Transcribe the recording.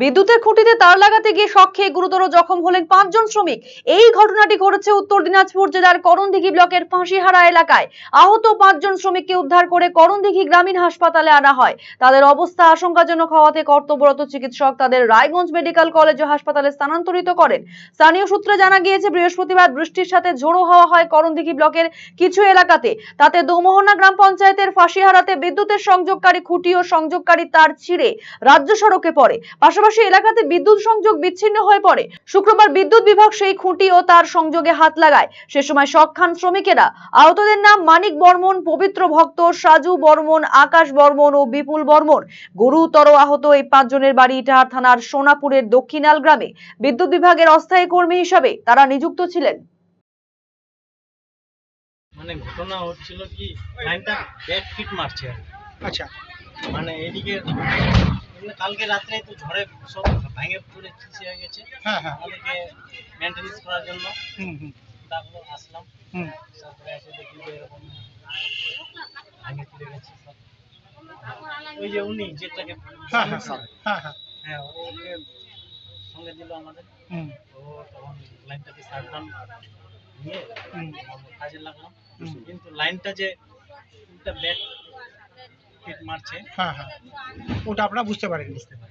বিদ্যুতের খুঁটিতে তার লাগাতে গিয়ে শক খেয়ে গুরুতর জখম হলেন পাঁচজন শ্রমিক। এই ঘটনাটি ঘটেছে উত্তর দিনাজপুর জেলার করণদিঘি ব্লকের ফাঁসিহারা এলাকায়। আহত পাঁচজন শ্রমিককে উদ্ধার করে করণদিঘি গ্রামীণ হাসপাতালে আনা হয়। তাদের অবস্থা আশঙ্কাজনক হওয়াতে কর্তব্যরত চিকিৎসক তাদের রায়গঞ্জ মেডিকেল কলেজ ও হাসপাতালে স্থানান্তরিত করেন। স্থানীয় সূত্রে জানা গিয়েছে, বৃহস্পতিবার বৃষ্টির সাথে ঝোড়ো হওয়া হয় করণদিঘি ব্লকের কিছু এলাকাতে। তাতে দোমোহনা গ্রাম পঞ্চায়েতের ফাঁসিহারাতে বিদ্যুতের সংযোগকারী খুঁটি ও সংযোগকারী তার ছিঁড়ে রাজ্য সড়কে পড়ে। পাশাপাশি এলাকাতে বিদ্যুৎ সংযোগ বিচ্ছিন্ন হয়ে পড়ে। শুক্রবার বিদ্যুৎ বিভাগ সেই খুঁটি ও তার সংযোগে হাত লাগায়। সে সময় শখ খান শ্রমিকেরা আহতদের নাম মানিক বর্মন পবিত্র ভক্ত সাজু বর্মন আকাশ বর্মন ও বিপুল বর্মন। গুরুতর আহত এই পাঁচজনের বাড়ি ইটাহার থানার সোনাপুরের দক্ষিণাল গ্রামে। বিদ্যুৎ বিভাগের অস্থায়ী কর্মী হিসাবে তারা নিযুক্ত ছিলেন। মানে ঘটনা হচ্ছিল কি লাইনটা ব্যাক ফিট মারছে আচ্ছা। মানে এদিকে কালকে রাত্রে তো ঝড়ে সব ভেঙে পড়ে ছিঁচে হয়ে গেছে। হ্যাঁ হ্যাঁ। আমাদেরকে মেনটেন্স করার জন্য হুম হুম। তারপর আসলাম। হুম। তারপরে এসে দেখি যে এরকম ভেঙে পড়ে গেছে সব। ওই যে উনি যেটাকে হ্যাঁ হ্যাঁ হ্যাঁ হ্যাঁ হ্যাঁ। ওকে সঙ্গে দিল আমাদের। হুম। ও তখন লাইনটাকে সাবধান নিয়ে কাজে লাগলাম। কিন্তু লাইনটা যে ব্যাক ফিট মারছে। হ্যাঁ হ্যাঁ। ওটা আপনারা বুঝতে পারেন বুঝতে পারি